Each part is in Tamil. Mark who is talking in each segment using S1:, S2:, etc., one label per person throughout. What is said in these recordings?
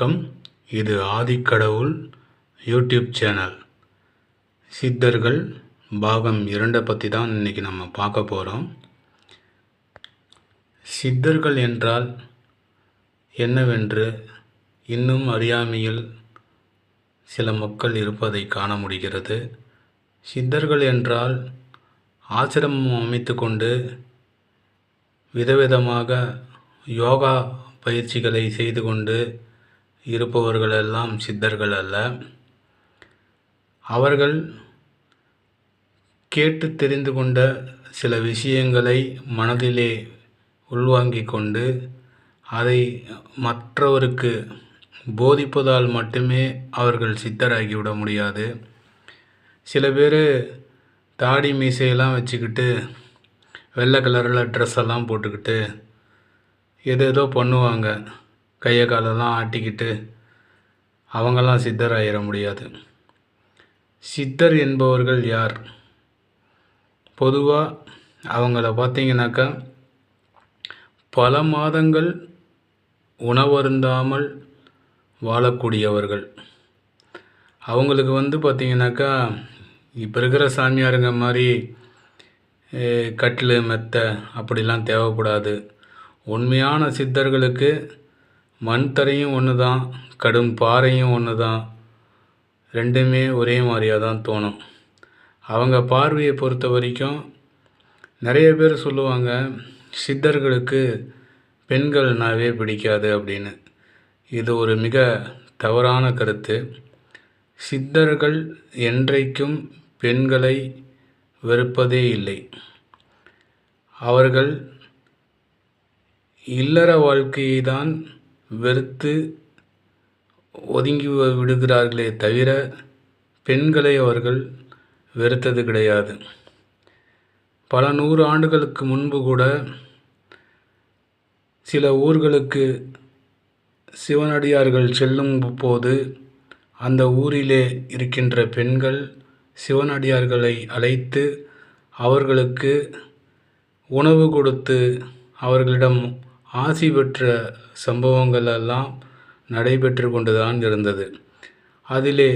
S1: வணக்கம். இது ஆதிக்கடவுள் யூடியூப் சேனல். சித்தர்கள் பாகம் இரண்டை பற்றி தான் இன்றைக்கி நம்ம பார்க்க போகிறோம் சித்தர்கள் என்றால் என்னவென்று இன்னும் அறியாமையில் சில மக்கள் இருப்பதை காண முடிகிறது. சித்தர்கள் என்றால் ஆசிரமம் அமைத்து கொண்டு விதவிதமாக யோகா பயிற்சிகளை செய்து கொண்டு இருப்பவர்களெல்லாம் சித்தர்கள் அல்ல. அவர்கள் கேட்டு தெரிந்து கொண்ட சில விஷயங்களை மனதிலே உள்வாங்கிக் கொண்டு அதை மற்றவருக்கு போதிப்பதால் மட்டுமே அவர்கள் சித்தராகிவிட முடியாது. சில பேர் தாடி மீசையெல்லாம் வச்சுக்கிட்டு வெள்ளை கலரில் ட்ரெஸ் எல்லாம் போட்டுக்கிட்டு எதேதோ பண்ணுவாங்க. கையை காலெல்லாம் ஆட்டிக்கிட்டு அவங்கெல்லாம் சித்தர் ஆயிட முடியாது. சித்தர் என்பவர்கள் யார்? பொதுவாக அவங்கள பார்த்தீங்கன்னாக்கா பல மாதங்கள் உணவருந்தாமல் வாழக்கூடியவர்கள். அவங்களுக்கு வந்து பார்த்திங்கனாக்கா இப்போ இருக்கிற சாமியாருங்க மாதிரி கட்டில் மெத்தை அப்படிலாம் தேவைப்படாது. உண்மையான சித்தர்களுக்கு மண் தரையும் ஒன்று தான் கடும் பாறையும் ஒன்று தான் ரெண்டுமே ஒரே மாதிரியாக தான் தோணும். அவங்க பார்வையை பொறுத்த வரைக்கும் நிறைய பேர் சொல்லுவாங்க சித்தர்களுக்கு பெண்கள்னாவே பிடிக்காது அப்படின்னு. இது ஒரு மிக தவறான கருத்து. சித்தர்கள் என்றைக்கும் பெண்களை வெறுப்பதே இல்லை. அவர்கள் இல்லற வாழ்க்கையை தான் வெறுத்து ஒதுங்கி விடுகிறார்களே தவிர பெண்களை அவர்கள் வெறுத்தது கிடையாது. பல நூறு ஆண்டுகளுக்கு முன்பு கூட சில ஊர்களுக்கு சிவனடியார்கள் செல்லும் போது அந்த ஊரிலே இருக்கின்ற பெண்கள் சிவனடியார்களை அழைத்து அவர்களுக்கு உணவு கொடுத்து அவர்களிடம் ஆசி பெற்ற சம்பவங்கள் எல்லாம் நடைபெற்று கொண்டுதான் இருந்தது. அதிலே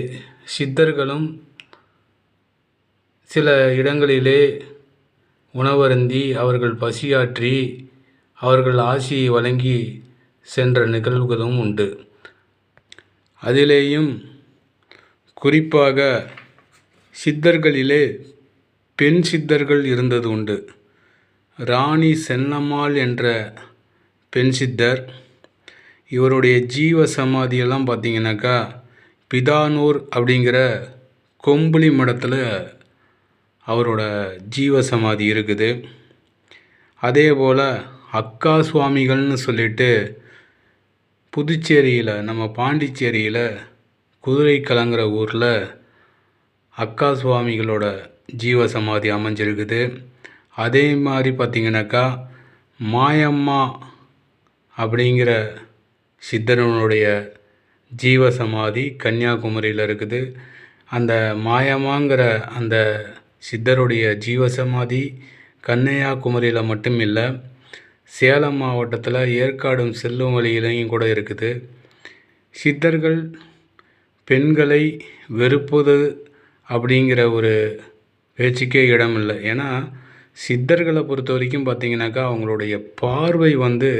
S1: சித்தர்களும் சில இடங்களிலே உணவருந்தி அவர்கள் பசியாற்றி அவர்கள் ஆசியை வழங்கி சென்ற நிகழ்வுகளும் உண்டு. அதிலேயும் குறிப்பாக சித்தர்களிலே பெண் சித்தர்கள் இருந்தது உண்டு. ராணி சென்னம்மாள் என்ற பெண் சித்தர் இவருடைய ஜீவ சமாதியெல்லாம் பார்த்தீங்கன்னாக்கா பிதானூர் அப்படிங்கிற கொம்புளி மடத்தில் அவரோட ஜீவ சமாதி இருக்குது. அதே போல் அக்கா சுவாமிகள்னு சொல்லிட்டு புதுச்சேரியில் நம்ம பாண்டிச்சேரியில் குதிரை கலங்குற ஊரில் அக்கா சுவாமிகளோட ஜீவ சமாதி அமைஞ்சிருக்குது. அதே மாதிரி பார்த்திங்கனாக்கா மாயம்மா அப்படிங்கிற சித்தரனுடைய ஜீவ சமாதி கன்னியாகுமரியில் இருக்குது. அந்த மாயமாங்கிற அந்த சித்தருடைய ஜீவ சமாதி கன்னியாகுமரியில் மட்டும் இல்லை சேலம் மாவட்டத்தில் ஏற்காடும் செல்லும் வழியிலையும் கூட இருக்குது. சித்தர்கள் பெண்களை வெறுப்பது அப்படிங்கிற ஒரு பேச்சுக்கே இடம் இல்லை. ஏன்னா சித்தர்களை பொறுத்த வரைக்கும் பார்த்திங்கனாக்கா அவங்களுடைய பார்வை வந்து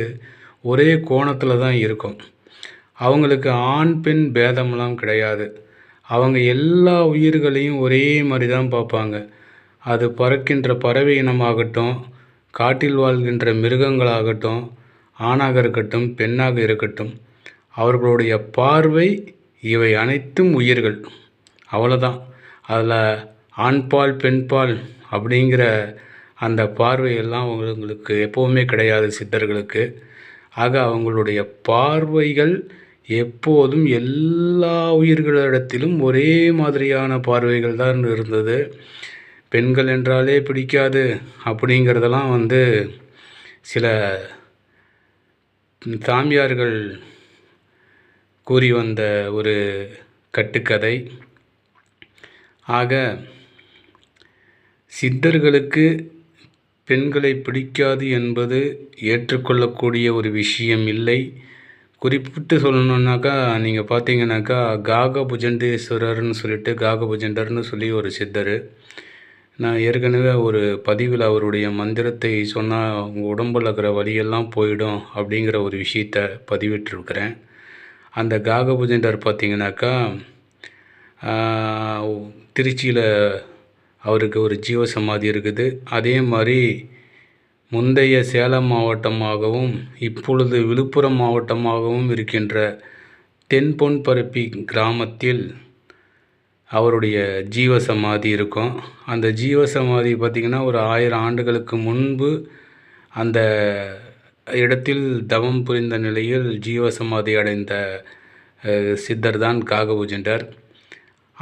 S1: ஒரே கோணத்தில் தான் இருக்கும். அவங்களுக்கு ஆண் பெண் பேதமெல்லாம் கிடையாது. அவங்க எல்லா உயிர்களையும் ஒரே மாதிரி தான் பார்ப்பாங்க. அது பறக்கின்ற பறவை இனமாகட்டும் காட்டில் வாழ்கின்ற மிருகங்களாகட்டும் ஆணாக இருக்கட்டும் பெண்ணாக இருக்கட்டும் அவர்களுடைய பார்வை இவை அனைத்தும் உயிர்கள். அவ்வளோதான் அதில் ஆண்பால் பெண்பால் அப்படிங்கிற அந்த பார்வையெல்லாம் அவங்களுக்கு எப்போவுமே கிடையாது சித்தர்களுக்கு. ஆக அவங்களுடைய பார்வைகள் எப்போதும் எல்லா உயிர்களிடத்திலும் ஒரே மாதிரியான பார்வைகள் தான் இருந்தது. பெண்கள் என்றாலே பிடிக்காது அப்படிங்கிறதெல்லாம் வந்து சில சாமியார்கள் கூறி வந்த ஒரு கட்டுக்கதை. ஆக சித்தர்களுக்கு பெண்களை பிடிக்காது என்பது ஏற்றுக்கொள்ளக்கூடிய ஒரு விஷயம் இல்லை. குறிப்பிட்டு சொல்லணுன்னாக்கா நீங்கள் பார்த்தீங்கன்னாக்கா காக புஜண்டேஸ்வரர்னு சொல்லிட்டு காக புஜண்டர்னு சொல்லி ஒரு சித்தர். நான் ஏற்கனவே ஒரு பதிவில் அவருடைய மந்திரத்தை சொன்னால் உங்கள் உடம்பில் இருக்கிற வழியெல்லாம் போயிடும் அப்படிங்கிற ஒரு விஷயத்த பதிவிட்டிருக்கிறேன். அந்த காக புஜண்டர் பார்த்தீங்கன்னாக்கா திருச்சியில் அவருக்கு ஒரு ஜீவ சமாதி இருக்குது. அதே மாதிரி முந்தைய சேலம் மாவட்டமாகவும் இப்பொழுது விழுப்புரம் மாவட்டமாகவும் இருக்கின்ற தென்பொன்பரப்பி கிராமத்தில் அவருடைய ஜீவ சமாதி இருக்கும். அந்த ஜீவ சமாதி பார்த்திங்கன்னா ஒரு ஆயிரம் ஆண்டுகளுக்கு முன்பு அந்த இடத்தில் தவம் புரிந்த நிலையில் ஜீவ சமாதி அடைந்த சித்தர் தான் காகபூஜண்டர்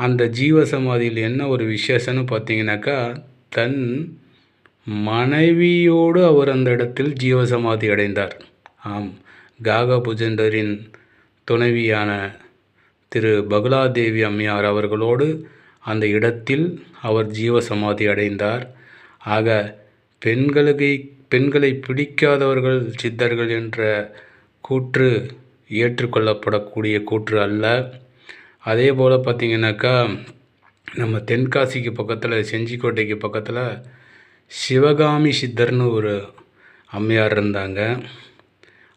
S1: அந்த ஜீவ சமாதியில் என்ன ஒரு விசேஷம்னு பார்த்தீங்கன்னாக்கா தன் மனைவியோடு அவர் அந்த இடத்தில் ஜீவசமாதி அடைந்தார். ஆம். காகபுஜண்டரின் துணைவியான திரு பகுலாதேவி அம்மையார் அவர்களோடு அந்த இடத்தில் அவர் ஜீவசமாதி அடைந்தார். ஆக பெண்களுக்கு பெண்களை பிடிக்காதவர்கள் சித்தர்கள் என்ற கூற்று ஏற்றுக்கொள்ளப்படக்கூடிய கூற்று அல்ல. அதே போல் பார்த்திங்கனாக்கா நம்ம தென்காசிக்கு பக்கத்தில் செஞ்சிக்கோட்டைக்கு பக்கத்தில் சிவகாமி சித்தர்னு ஒரு அம்மையார் இருந்தாங்க.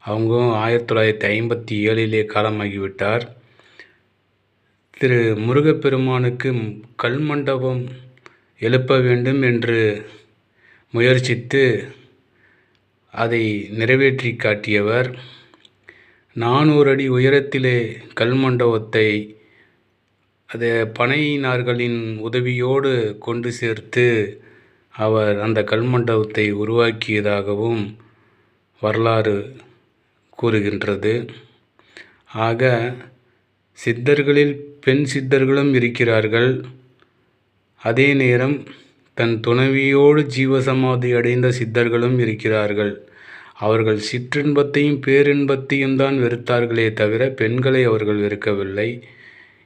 S1: அவங்களும் ஆயிரத்தி தொள்ளாயிரத்தி ஐம்பத்தி ஏழிலே காலமாகிவிட்டார். திரு முருகப்பெருமானுக்கு கல் மண்டபம் எழுப்ப வேண்டும் என்று முயற்சித்து அதை நிறைவேற்றி காட்டியவர். நானூறு அடி உயரத்திலே கல் மண்டபத்தை அதை பனையினார்களின் உதவியோடு கொண்டு சேர்த்து அவர் அந்த கல்மண்டபத்தை உருவாக்கியதாகவும் வரலாறு கூறுகின்றது. ஆக சித்தர்களில் பெண் சித்தர்களும் இருக்கிறார்கள். அதே நேரம் தன் துணைவியோடு ஜீவசமாதி அடைந்த சித்தர்களும் இருக்கிறார்கள். அவர்கள் சிற்றின்பத்தையும் பேரின்பத்தையும் தான் வெறுத்தார்களே தவிர பெண்களை அவர்கள் வெறுக்கவில்லை.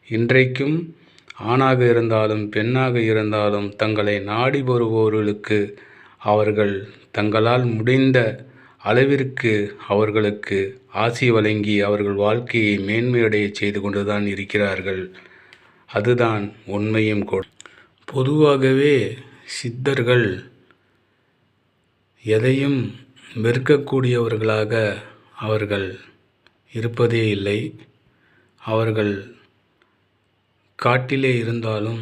S1: இன்றைக்கும் ஆணாக இருந்தாலும் பெண்ணாக இருந்தாலும் தங்களை நாடி வருபவர்களுக்கு அவர்கள் தங்களால் முடிந்த அளவிற்கு அவர்களுக்கு ஆசி வழங்கி அவர்கள் வாழ்க்கையை மேன்மையடைய செய்து கொண்டுதான் இருக்கிறார்கள். அதுதான் உண்மையும் கூட. பொதுவாகவே சித்தர்கள் எதையும் வெறுக்கக்கூடியவர்களாக அவர்கள் இருப்பதே இல்லை. அவர்கள் காட்டிலே இருந்தாலும்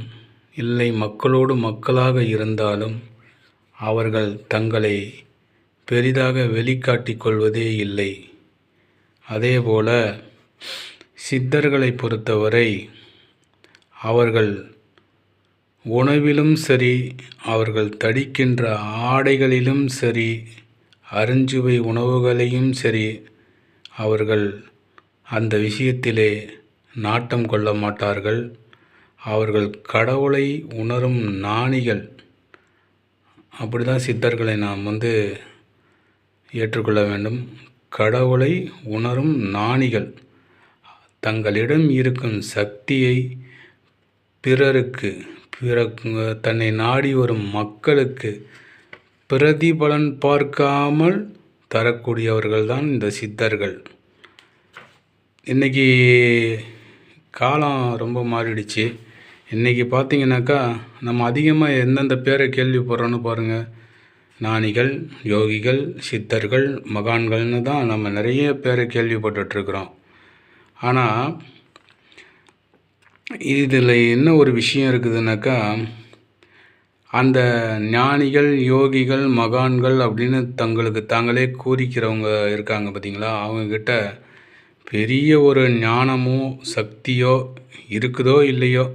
S1: இல்லை மக்களோடு மக்களாக இருந்தாலும் அவர்கள் தங்களை பெரிதாக வெளிக்காட்டிக் கொள்வதே இல்லை. அதேபோல சித்தர்களை பொறுத்தவரை அவர்கள் உணவிலும் சரி அவர்கள் தடிக்கின்ற ஆடைகளிலும் சரி அருஞ்சுவை உணவுகளையும் சரி அவர்கள் அந்த விஷயத்திலே நாட்டம் கொள்ள மாட்டார்கள். அவர்கள் கடவுளை உணரும் ஞானிகள் அப்படி தான் சித்தர்களை நாம் வந்து ஏற்றுக்கொள்ள வேண்டும். கடவுளை உணரும் ஞானிகள் தங்களிடம் இருக்கும் சக்தியை பிறருக்கு பிற தன்னை நாடி வரும் மக்களுக்கு பிரதிபலன் பார்க்காமல் தரக்கூடியவர்கள் தான் இந்த சித்தர்கள். இன்றைக்கி காலம் ரொம்ப மாறிடுச்சு. இன்றைக்கி பார்த்தீங்கன்னாக்கா நம்ம அதிகமாக எந்தெந்த பேரை கேள்விப்படுறோன்னு பாருங்கள் ஞானிகள் யோகிகள் சித்தர்கள் மகான்கள்னு தான் நம்ம நிறைய பேரை கேள்விப்பட்டுட்ருக்குறோம். ஆனால் இதில் என்ன ஒரு விஷயம் இருக்குதுனாக்கா அந்த ஞானிகள் யோகிகள் மகான்கள் அப்படின்னு தங்களுக்கு தாங்களே கூறிக்கிறவங்க இருக்காங்க பார்த்தீங்களா அவங்கக்கிட்ட பெரிய ஒரு ஞானமோ சக்தியோ இருக்குதோ இல்லையோ?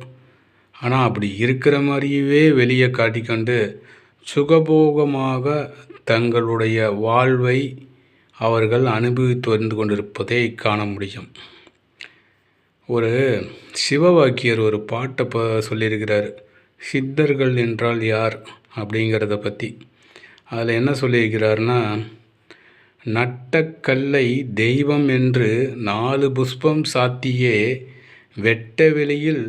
S1: ஆனால் அப்படி இருக்கிற மாதிரியவே வெளியே காட்டிக்கொண்டு சுகபோகமாக தங்களுடைய வாழ்வை அவர்கள் அனுபவித்து வந்து கொண்டிருப்பதை காண முடியும். ஒரு சிவவாக்கியர் ஒரு பாட்டை ப சொல்லியிருக்கிறார் சித்தர்கள் என்றால் யார்? அப்படிங்கிறத பற்றி அதில் என்ன சொல்லியிருக்கிறார்னா நட்டக்கல்லை தெய்வம் என்று நாலு புஷ்பம் சாத்தியே வெட்ட வெளியில்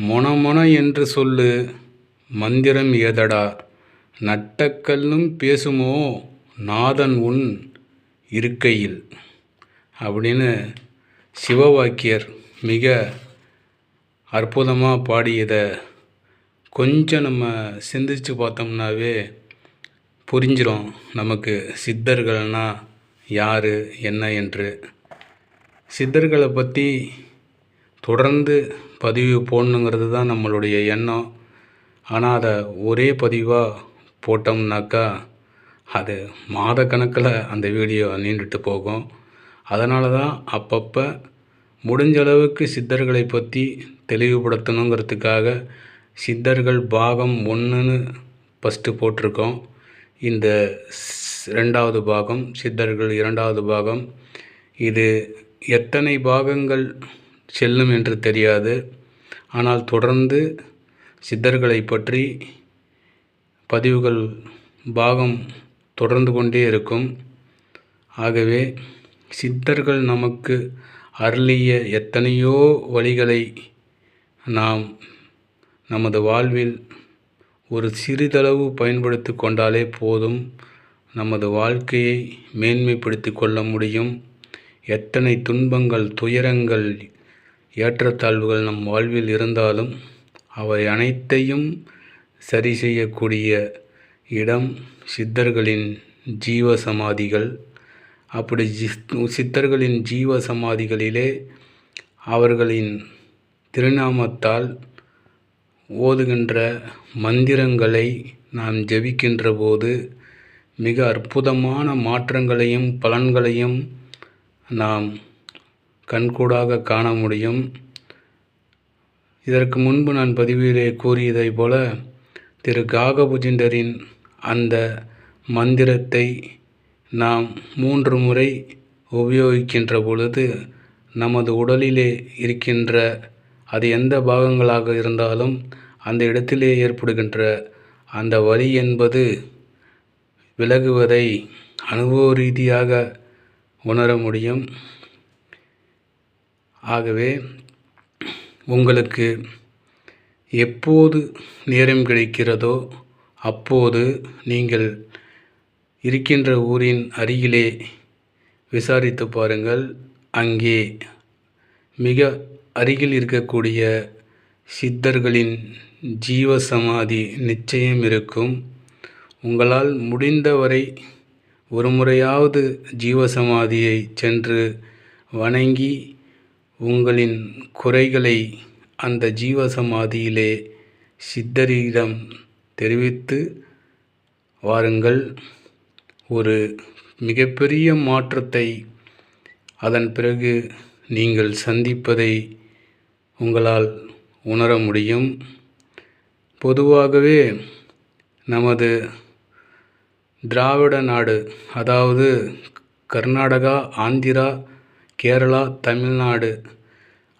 S1: மொனமொன என்று சொல்லு மந்திரம் ஏதடா நட்டக்கல்லும் பேசுமோ நாதன் உன் இருக்கையில்? அப்படின்னு சிவவாக்கியர் மிக அற்புதமாக பாடியதை கொஞ்சம் நம்ம சிந்திச்சு பார்த்தோம்னாவே புரிஞ்சிடும் நமக்கு சித்தர்கள்னா யார் என்ன என்று. சித்தர்களை பற்றி தொடர்ந்து பதிவு போடணுங்கிறது தான் நம்மளுடைய எண்ணம். ஆனால் அதை ஒரே பதிவாக போட்டோம்னாக்கா அது மாத கணக்கில் அந்த வீடியோ நீண்டுட்டு போகும். அதனால தான் அப்பப்போ முடிஞ்ச அளவுக்கு சித்தர்களை பற்றி தெளிவுபடுத்தணுங்கிறதுக்காக சித்தர்கள் பாகம் ஒன்றுன்னு ஃபஸ்ட்டு போட்டிருக்கோம். இந்த ஸ்- ரெண்டாவது பாகம் சித்தர்கள் இரண்டாவது பாகம். இது எத்தனை பாகங்கள் செல்லும் என்று தெரியாது. ஆனால் தொடர்ந்து சித்தர்களை பற்றி பதிவுகள் பாகம் தொடர்ந்து கொண்டே இருக்கும். ஆகவே சித்தர்கள் நமக்கு அருளிய எத்தனையோ வழிகளை நாம் நமது வாழ்வில் ஒரு சிறிதளவு பயன்படுத்தி கொண்டாலே போதும் நமது வாழ்க்கையை மேன்மைப்படுத்தி கொள்ள முடியும். எத்தனை துன்பங்கள் துயரங்கள் ஏற்றத்தாழ்வுகள் நம் வாழ்வில் இருந்தாலும் அவை அனைத்தையும் சரி செய்யக்கூடிய இடம் சித்தர்களின் ஜீவ சமாதிகள் அப்படி சித்தர்களின் ஜீவ சமாதிகளிலே அவர்களின் திருநாமத்தால் ஓதுகின்ற மந்திரங்களை நாம் ஜெபிக்கின்ற போது மிக அற்புதமான மாற்றங்களையும் பலன்களையும் நாம் கண்கூடாக காண முடியும். இதற்கு முன்பு நான் பதிவிலே கூறியதைப் போல திரு காகபுஜிண்டரின் அந்த மந்திரத்தை நாம் மூன்று முறை உபயோகிக்கின்ற பொழுது நமது உடலிலே இருக்கின்ற அது எந்த பாகங்களாக இருந்தாலும் அந்த இடத்திலே ஏற்படுகின்ற அந்த வலி என்பது விலகுவதை அனுபவ ரீதியாக உணர முடியும். ஆகவே உங்களுக்கு எப்போது நேரம் கிடைக்கிறதோ அப்போது நீங்கள் இருக்கின்ற ஊரின் அருகிலே விசாரித்து பாருங்கள். அங்கே மிக அருகில் இருக்கக்கூடிய சித்தர்களின் ஜீவ சமாதி நிச்சயம் இருக்கும். உங்களால் முடிந்தவரை ஒரு முறையாவது ஜீவசமாதியை சென்று வணங்கி உங்களின் குறைகளை அந்த ஜீவசமாதியிலே சித்தரிடம் தெரிவித்து வாருங்கள். ஒரு மிகப்பெரிய மாற்றத்தை அதன் பிறகு நீங்கள் சந்திப்பதை உங்களால் உணர முடியும். பொதுவாகவே நமது திராவிட நாடு அதாவது கர்நாடகா ஆந்திரா கேரளா தமிழ்நாடு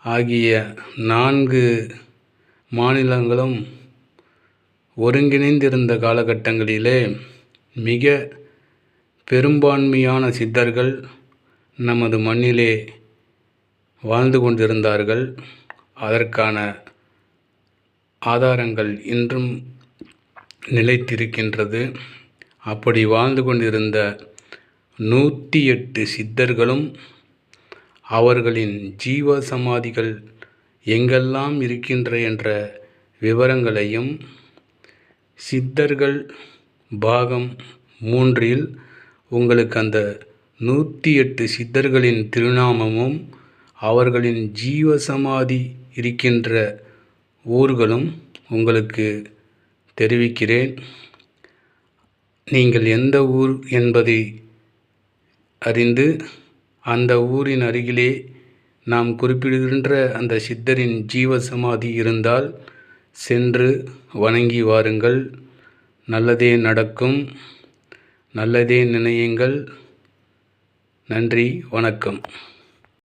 S1: ஆகிய நான்கு மாநிலங்களும் ஒருங்கிணைந்திருந்த காலகட்டங்களிலே மிக பெரும்பான்மையான சித்தர்கள் நமது மண்ணிலே வாழ்ந்து கொண்டிருந்தார்கள். அதற்கான ஆதாரங்கள் இன்றும் நிலைத்திருக்கின்றது. அப்படி வாழ்ந்து கொண்டிருந்த நூற்றி எட்டு சித்தர்களும் அவர்களின் ஜீவ சமாதிகள் எங்கெல்லாம் இருக்கின்ற என்ற விவரங்களையும் சித்தர்கள் பாகம் மூன்றில் உங்களுக்கு அந்த நூற்றி எட்டு சித்தர்களின் திருநாமமும் அவர்களின் ஜீவ சமாதி இருக்கின்ற ஊர்களும் உங்களுக்கு தெரிவிக்கிறேன். நீங்கள் எந்த ஊர் என்பதை அறிந்து அந்த ஊரின் அருகிலே நாம் குறிப்பிடுகின்ற அந்த சித்தரின் ஜீவ சமாதி இருந்தால் சென்று வணங்கி வாருங்கள். நல்லதே நடக்கும். நல்லதே நினையுங்கள். நன்றி வணக்கம்.